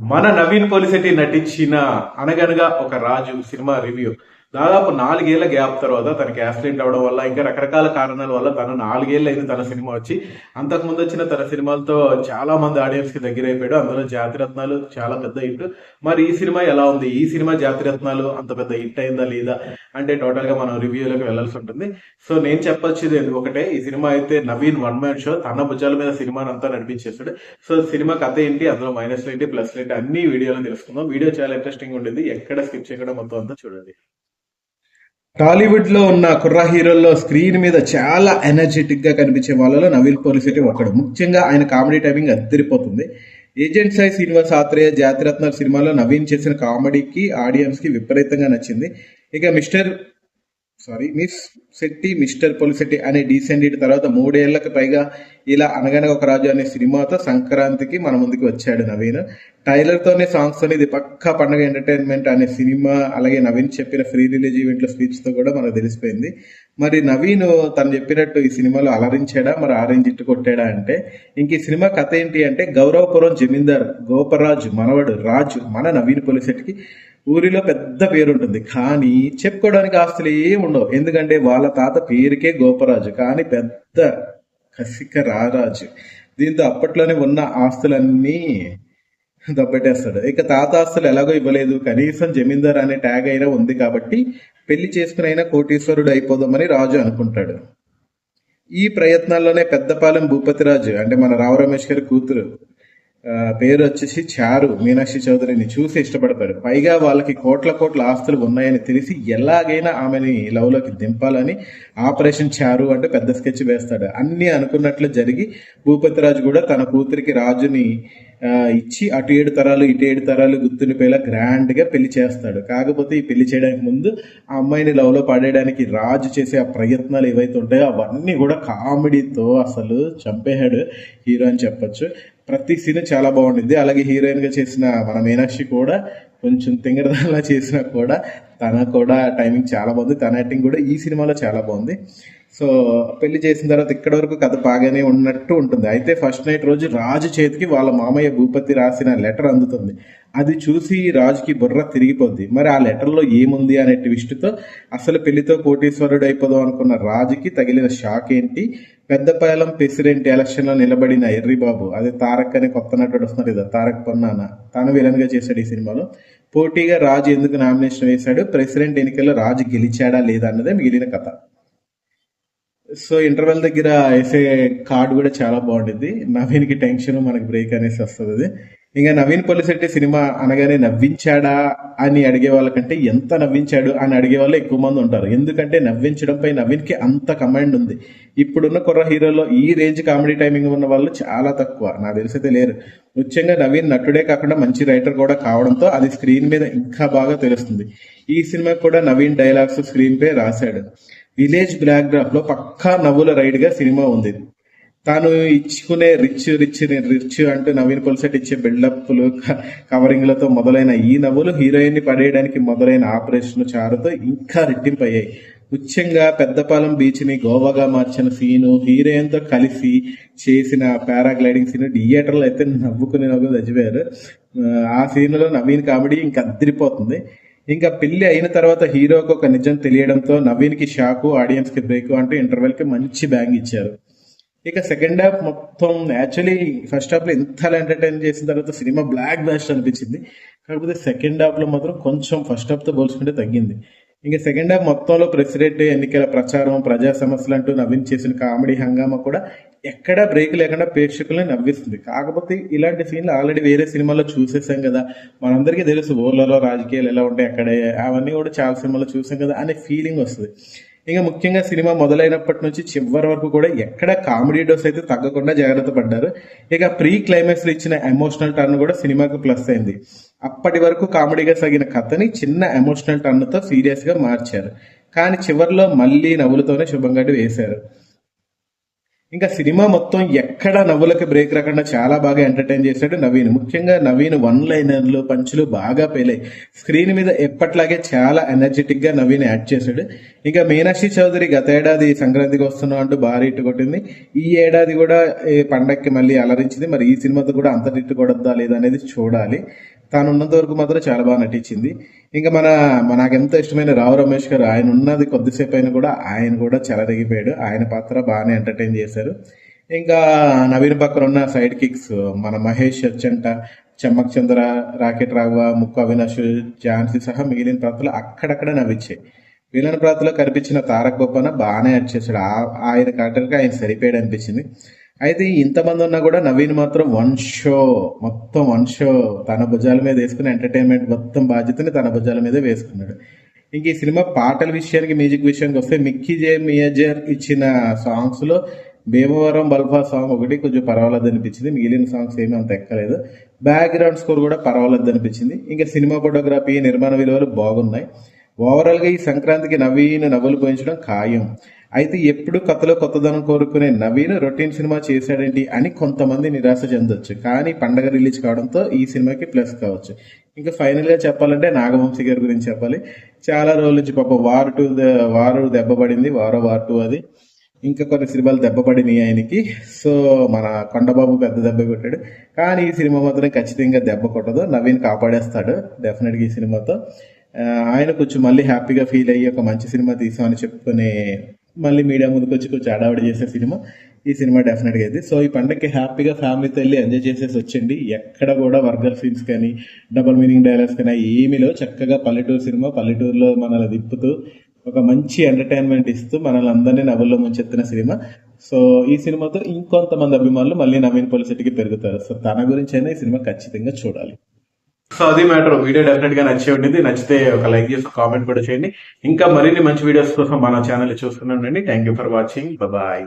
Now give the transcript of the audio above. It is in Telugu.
మన నవీన్ పోలిసెట్టి నటించిన అనగనగా ఒక రాజు సినిమా రివ్యూ. దాదాపు నాలుగేళ్ళ గ్యాప్ తర్వాత తనకి యాక్సిడెంట్ అవడం వల్ల ఇంకా రకరకాల కారణాల వల్ల తను నాలుగేళ్ళు అయింది తన సినిమా వచ్చి. అంతకుముందు వచ్చిన తన సినిమాలతో చాలా మంది ఆడియన్స్కి దగ్గర అయిపోయాడు అందులో జాతిరత్నాలు చాలా పెద్ద హిట్. మరి ఈ సినిమా ఎలా ఉంది? ఈ సినిమా జాతిరత్నాలు అంత పెద్ద హిట్ అయిందా లేదా? అంటే టోటల్గా మనం రివ్యూలోకి వెళ్ళాల్సి ఉంటుంది. సో నేను చెప్పొచ్చేది ఒకటే ఈ సినిమా అయితే నవీన్ వన్ మ్యాన్ షో తన భుజాల మీద సినిమాని అంతా నడిపించేస్తాడు సో సినిమా కథ ఏంటి? అందులో మైనస్లు ఏంటి ప్లస్ ఏంటి అన్ని వీడియోలో తెలుసుకుందాం. వీడియో చాలా ఇంట్రెస్టింగ్ ఉండేది. ఎక్కడ స్కిప్ చేయకుండా మొత్తం అంతా చూడండి. టాలీవుడ్లో ఉన్న కుర్ర హీరోల్లో స్క్రీన్ మీద చాలా ఎనర్జెటిక్గా కనిపించే వాళ్ళలో నవీన్ పోలిసిటీ ఒకడు ముఖ్యంగా ఆయన కామెడీ టైమింగ్ అద్దరిపోతుంది. ఏజెంట్ సాయి శ్రీనివాస్ ఆత్రేయ జాతిరత్న సినిమాలో నవీన్ చేసిన కామెడీకి ఆడియన్స్కి విపరీతంగా నచ్చింది. ఇక mister sorry miss Shetty mister Polishetty అనే డీసెంట్ తర్వాత మూడేళ్ళకు పైగా ఇలా అనగనగా ఒక రాజు అనే సినిమాతో సంక్రాంతికి మన ముందుకు వచ్చాడు నవీన్. టైలర్ తోనే సాంగ్స్ అనేది పక్కా పండగ ఎంటర్టైన్మెంట్ అనే సినిమా అలాగే నవీన్ చెప్పిన ఫ్రీ రిలీజ్ ఈవెంట్లో స్పీచ్తో కూడా మనకు తెలిసిపోయింది. మరి నవీన్ తను చెప్పినట్టు ఈ సినిమాలో అలరించాడా మరి ఆరెంజ్ ఇట్టు కొట్టాడా అంటే ఇంక ఈ సినిమా కథ ఏంటి అంటే గౌరవపురం జమీందార్ గోపరాజు మనవడు రాజు మన నవీన్ పొలిశెట్టికి ఊరిలో పెద్ద పేరు ఉంటుంది కానీ చెప్పుకోవడానికి ఆస్తులు ఏమి ఉండవు. ఎందుకంటే వాళ్ళ తాత పేరుకే గోపరాజు కానీ పెద్ద కసిక రారాజు దీంతో అప్పట్లోనే ఉన్న ఆస్తులన్నీ దబ్బెట్టేస్తాడు. ఇక తాత ఆస్తులు ఎలాగో ఇవ్వలేదు. కనీసం జమీందార్ అనే ట్యాగ్ అయినా ఉంది కాబట్టి పెళ్ళి చేసుకునైనా కోటీశ్వరుడు అయిపోదామని రాజు అనుకుంటాడు. ఈ ప్రయత్నాల్లోనే పెద్దపాలెం భూపతిరాజు అంటే మన రావు రమేష్ గారి కూతురు పేరు వచ్చేసి చారు. మీనాక్షి చౌదరిని చూసి ఇష్టపడతాడు. పైగా వాళ్ళకి కోట్ల కోట్ల ఆస్తులు ఉన్నాయని తెలిసి ఎలాగైనా ఆమెని లవ్లోకి దింపాలని ఆపరేషన్ చారు అంటే పెద్ద స్కెచ్ వేస్తాడు. అన్ని అనుకున్నట్లు జరిగి భూపతిరాజు కూడా తన కూతురికి రాజుని ఇచ్చి అటు ఏడు తరాలు ఇటు ఏడు తరాలు గుర్తుండిపోయేలా గ్రాండ్గా పెళ్ళి చేస్తాడు. కాకపోతే ఈ పెళ్ళి చేయడానికి ముందు ఆ అమ్మాయిని లవ్లో పడేయడానికి రాజు చేసే ఆ ప్రయత్నాలు ఏవైతే ఉంటాయో అవన్నీ కూడా కామెడీతో అసలు చంపేశాడు హీరో అని చెప్పొచ్చు. ప్రతి సీన్ చాలా బాగుండింది అలాగే హీరోయిన్గా చేసిన మన మీనాక్షి కూడా కొంచెం తింగరదాలా చేసినా కూడా తన కూడా టైమింగ్ చాలా బాగుంది. తన యాక్టింగ్ కూడా ఈ సినిమాలో చాలా బాగుంది. సో పెళ్ళి చేసిన తర్వాత ఇక్కడ వరకు కథ బాగానే ఉన్నట్టు ఉంటుంది. అయితే ఫస్ట్ నైట్ రోజు రాజు చేతికి వాళ్ళ మామయ్య భూపతి రాసిన లెటర్ అందుతుంది. అది చూసి రాజుకి బుర్ర తిరిగిపోద్ది. మరి ఆ లెటర్లో ఏముంది అనే ట్విస్ట్తో అసలు పెళ్ళితో కోటీశ్వరుడు అయిపోదాం అనుకున్న రాజుకి తగిలిన షాక్ ఏంటి? పెద్దపాలెం ప్రెసిడెంట్ ఎలక్షన్లో నిలబడిన ఎర్రిబాబు అదే తారక్ అనే కొత్త నటుడు వస్తున్నారు కదా తారక్ పొన్నాన. తను విలన్గా చేశాడు ఈ సినిమాలో. పోటీగా రాజు ఎందుకు నామినేషన్ వేశాడు? ప్రెసిడెంట్ ఎన్నికల్లో రాజు గెలిచాడా లేదా అన్నదే మిగిలిన కథ. సో ఇంటర్వెల్ దగ్గర వేసే కార్డు కూడా చాలా బాగుంటుంది నవీన్కి టెన్షన్ మనకి బ్రేక్ అనేసి వస్తుంది ఇంకా నవీన్ పొలిశెట్టి సినిమా అనగానే నవ్వించాడా అని అడిగే వాళ్ళకంటే ఎంత నవ్వించాడు అని అడిగే వాళ్ళు ఎక్కువ మంది ఉంటారు. ఎందుకంటే నవ్వించడంపై నవీన్కి అంత కమాండ్ ఉంది. ఇప్పుడున్న కుర్ర హీరోలో ఈ రేంజ్ కామెడీ టైమింగ్ ఉన్న వాళ్ళు చాలా తక్కువ. నాకు తెలిసైతే లేరు. ముఖ్యంగా నవీన్ నటుడే కాకుండా మంచి రైటర్ కూడా కావడంతో అది స్క్రీన్ మీద ఇంకా బాగా తెలుస్తుంది. ఈ సినిమా కూడా నవీన్ డైలాగ్స్ స్క్రీన్ పే రాశాడు. విలేజ్ బ్లాక్ డ్రాప్లో పక్కా నవ్వుల రైడ్గా సినిమా ఉంది. తాను ఇచ్చుకునే రిచ్ రిచ్ రిచ్ అంటూ నవీన్ పొలిసెట్ ఇచ్చే బిల్డప్లు కవరింగ్లతో మొదలైన ఈ నవ్వులు హీరోయిన్ని పడేయడానికి మొదలైన ఆపరేషన్ చారుతో ఇంకా రెట్టింపు అయ్యాయి ముఖ్యంగా పెద్దపాలెం బీచ్ని గోవాగా మార్చిన సీను హీరోయిన్తో కలిసి చేసిన పారాగ్లైడింగ్ సీన్ థియేటర్లో అయితే నవ్వుకునే నవ్వు చదివారు ఆ సీన్లో నవీన్ కామెడీ ఇంకా అద్దరిపోతుంది ఇంకా పెళ్ళి అయిన తర్వాత హీరోకి ఒక నిజం తెలియడంతో నవీన్కి షాకు ఆడియన్స్కి బ్రేక్ అంటూ ఇంటర్వెల్కి మంచి బ్యాంగ్ ఇచ్చారు. ఇక సెకండ్ హాఫ్ మొత్తం యాక్చువల్లీ ఫస్ట్ హాఫ్లో ఎంత ఎంటర్టైన్ చేసిన తర్వాత సినిమా బ్లాక్ బ్లాస్ట్ అనిపించింది. కాకపోతే సెకండ్ హాఫ్లో మాత్రం కొంచెం ఫస్ట్ హాఫ్తో పోల్చుకుంటే తగ్గింది. ఇంకా సెకండ్ హాఫ్ మొత్తంలో ప్రెసిడెంట్ ఎన్నికల ప్రచారం ప్రజా సమస్యలు అంటూ నవ్వించేసిన కామెడీ హంగామా కూడా ఎక్కడా బ్రేక్ లేకుండా ప్రేక్షకులని నవ్విస్తుంది. కాకపోతే ఇలాంటి సీన్లు ఆల్రెడీ వేరే సినిమాల్లో చూసేసాం కదా. మనందరికీ తెలుసు ఊర్లలో రాజకీయాలు ఎలా ఉంటాయి అక్కడే అవన్నీ కూడా చాలా సినిమాల్లో చూసాం కదా అనే ఫీలింగ్ వస్తుంది. ఇంకా ముఖ్యంగా సినిమా మొదలైనప్పటి నుంచి చివరి వరకు కూడా ఎక్కడ కామెడీ డోస్ అయితే తగ్గకుండా జాగ్రత్త పడ్డారు. ఇక ప్రీ క్లైమాక్స్ ఇచ్చిన ఎమోషనల్ టర్న్ కూడా సినిమాకు ప్లస్ అయింది. అప్పటి వరకు కామెడీగా సాగిన కథని చిన్న ఎమోషనల్ టర్న్తో సీరియస్గా మార్చారు. కానీ చివరిలో మళ్ళీ నవ్వులతోనే శుభంగా వేశారు. ఇంకా సినిమా మొత్తం ఎక్కడ నవ్వులకి బ్రేక్ రాకుండా చాలా బాగా ఎంటర్టైన్ చేశాడు నవీన్. ముఖ్యంగా నవీన్ వన్ లైనర్లు పంచులు బాగా పేలాయి స్క్రీన్ మీద ఎప్పట్లాగే చాలా ఎనర్జెటిక్గా నవీన్ యాడ్ చేశాడు. ఇంకా మీనాక్షి చౌదరి గత ఏడాది సంక్రాంతికి వస్తున్నాం అంటూ భారీ ఇట్టు కొట్టింది. ఈ ఏడాది కూడా పండక్కి మళ్ళీ అలరించింది. మరి ఈ సినిమాతో కూడా అంత ఇట్టు కొడద్దా లేదా అనేది చూడాలి. తాను ఉన్నంత వరకు మాత్రం చాలా బాగా నటించింది. ఇంకా మన మన నాకు ఇష్టమైన రావు రమేష్ గారు ఆయన ఉన్నది కొద్దిసేపు అయినా కూడా ఆయన కూడా చెలదగిపోయాడు ఆయన పాత్ర బాగానే ఎంటర్టైన్ చేశారు. ఇంకా నవీన్ పక్కన ఉన్న సైడ్ కిక్స్ మన మహేష్ అచ్చంట చెమ్మక్ చంద్ర రాకెట్ రాఘవ ముక్కు అవినాష్ ఝాన్సీ సహా మిగిలిన పాత్రలు అక్కడక్కడ నవ్వించాయి విలన్ పాత్రలో కనిపించిన తారక్ గొప్పన బాగానే యాడ్ చేశాడు. ఆ- ఆయన కాటర్కి ఆయన సరిపోయాడు అనిపించింది. అయితే ఇంతమంది ఉన్నా కూడా నవీన్ మాత్రం వన్ షో మొత్తం వన్ షో తన భుజాల మీద వేసుకుని ఎంటర్టైన్మెంట్ మొత్తం బాధ్యతని తన భుజాల మీదే వేసుకున్నాడు. ఇంక ఈ సినిమా పాటల విషయానికి మ్యూజిక్ విషయానికి వస్తే మిక్కీ జే మియజర్ ఇచ్చిన సాంగ్స్లో భీమవరం బల్ఫా సాంగ్ ఒకటి కొంచెం పర్వాలేదు అనిపించింది. మిగిలిన సాంగ్స్ ఏమీ అంత ఎక్కలేదు. బ్యాక్గ్రౌండ్ స్కోర్ కూడా పర్వాలేదు అనిపించింది. ఇంకా సినిమా ఫోటోగ్రఫీ నిర్మాణ విలువలు బాగున్నాయి. ఓవరాల్గా ఈ సంక్రాంతికి నవీన నవ్వులు పోయించడం ఖాయం. అయితే ఎప్పుడు కథలో కొత్తదనం కోరుకునే నవీన్ రొటీన్ సినిమా చేశాడేంటి అని కొంతమంది నిరాశ చెందొచ్చు. కానీ పండగ రిలీజ్ కావడంతో ఈ సినిమాకి ప్లస్ కావచ్చు. ఇంకా ఫైనల్గా చెప్పాలంటే నాగవంశీ గారి గురించి చెప్పాలి. చాలా రోజుల నుంచి పాప వార్ టూ వారు దెబ్బపడింది వారో వార్ టూ అది. ఇంకా కొన్ని సినిమాలు దెబ్బపడినాయి ఆయనకి. సో మన కొండబాబు పెద్ద దెబ్బ కొట్టాడు. కానీ ఈ సినిమా మాత్రం ఖచ్చితంగా దెబ్బ కొట్టదు. నవీన్ కాపాడేస్తాడు. డెఫినెట్గా ఈ సినిమాతో. ఆయన కొంచెం మళ్ళీ హ్యాపీగా ఫీల్ అయ్యి ఒక మంచి సినిమా తీసామని చెప్పుకునే మళ్ళీ మీడియా ముందుకు వచ్చి కొంచెం అడావిడి చేసే సినిమా. ఈ సినిమా డెఫినెట్గా అయితే. సో ఈ పండగకి హ్యాపీగా ఫ్యామిలీతో వెళ్ళి ఎంజాయ్ చేసేసి వచ్చండి ఎక్కడ కూడా వర్గల్ సీన్స్ కానీ డబుల్ మీనింగ్ డైలాగ్స్ కానీ ఏమీలో చక్కగా పల్లెటూరు సినిమా పల్లెటూరులో మనల్ని తిప్పుతూ ఒక మంచి ఎంటర్టైన్మెంట్ ఇస్తూ మనల్ని అందరినీ నవ్వుల్లో ముంచెత్తిన సినిమా. సో ఈ సినిమాతో ఇంకొంతమంది అభిమానులు మళ్ళీ నవీన్ పొలిసెట్కి పెరుగుతారు. సో తన గురించి అయినా ఈ సినిమా ఖచ్చితంగా చూడాలి. సో అది మ్యాటర్. వీడియో డెఫినెట్గా నచ్చే ఉండింది. నచ్చితే ఒక లైక్ చేసి కామెంట్ కూడా చేయండి. ఇంకా మరిన్ని మంచి వీడియోస్ కోసం మన ఛానల్ చూస్తూనే ఉండండి. Thank you for watching bye